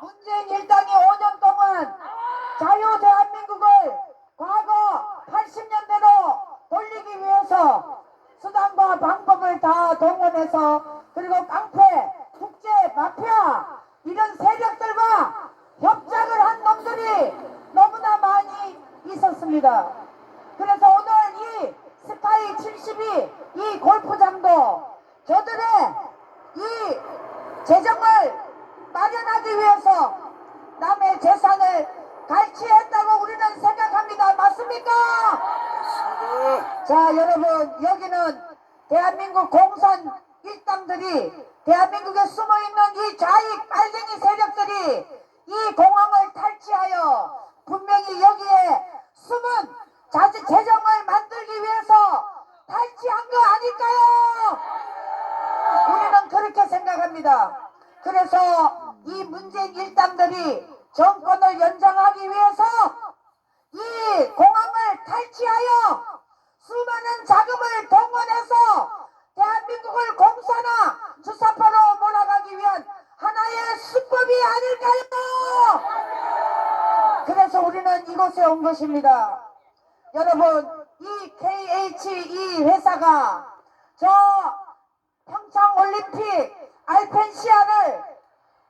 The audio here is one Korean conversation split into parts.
문재인 일당이 5년 동안 자유 대한민국을 과거 80년대로 돌리기 위해서 수단과 방법을 다 동원해서 그리고 깡패, 국제 마피아 이런 세력들과 협작을 한 놈들이 너무나 많이 있었습니다. 그래서 오늘 이 스카이 72 이 골프장도 저들의 이 재정을 마련하기 위해서 남의 재산을 갈취했다고 우리는 생각합니다. 맞습니까? 자, 여러분, 여기는 대한민국 공산 일당들이 대한민국에 숨어 있는 이 좌익 빨갱이 세력들이 이 공항을 탈취하여 분명히 여기에 숨은 자지 재정을 만들기 위해서 탈취한 거 아닐까요? 우리는 그렇게 생각합니다. 그래서 이 문재인 일당들이 정권을 연장하기 위해서 이 공항을 탈취하여 수많은 자금을 동원해서 대한민국을 공산화 주사파로 몰아가기 위한 하나의 수법이 아닐까요? 그래서 우리는 이곳에 온 것입니다. 여러분, 이 KHE 회사가 저 평창 올림픽 알펜시아를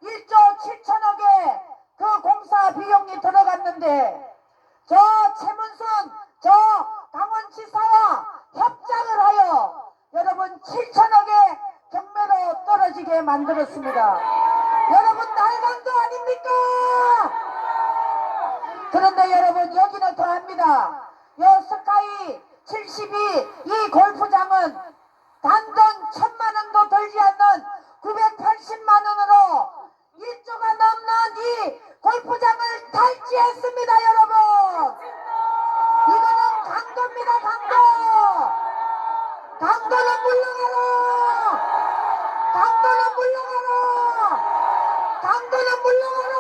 1조 7천억의 그 공사 비용이 들어갔는데 저 최문순 저 강원지사와 협작을 하여 여러분 7천억의 경매로 떨어지게 만들었습니다. 여러분 날간도 아닙니까? 그런데 여러분 여기는 더합니다. 요 스카이 72 이 골프장은 단돈 천만 원도 들지 않는 980만 원으로 1조가 넘는 이 골프장을 탈취했습니다 여러분 이거는 강도입니다 강도 강도는 물러가라! 강도는 물러가라! 강도는 물러가라!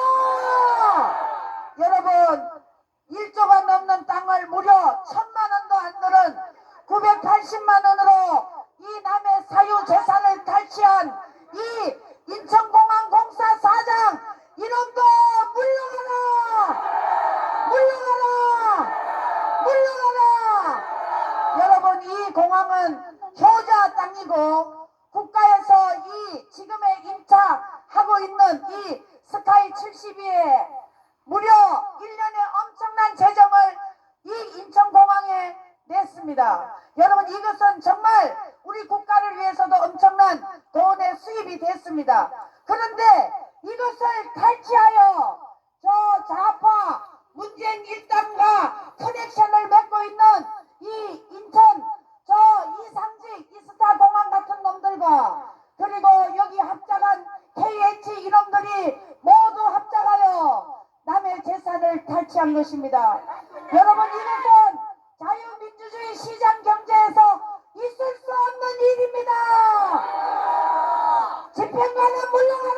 여러분 1조가 넘는 땅을 무려 천만 원도 안 들은 980만 원으로 이 남의 사유 재산을 탈취한 이 인천공항 공사 사장 이놈도 물러가라 물러가라 물러가라 여러분 이 공항은 효자 땅이고 국가에서 이 지금의 임차하고 있는 이 스카이 72에 무려 1년에 엄청난 재정을 이 인천공항에 냈습니다. 여러분 이것은 정말 우리 국가를 위해서도 엄청난 돈의 수입이 됐습니다. 그런데 이것을 탈취하여 저 좌파 문재인 일당과 커넥션을 맺 설치한 것입니다. 여러분 이것은 자유민주주의 시장 경제에서 있을 수 없는 일입니다. 집행관은 물러가라.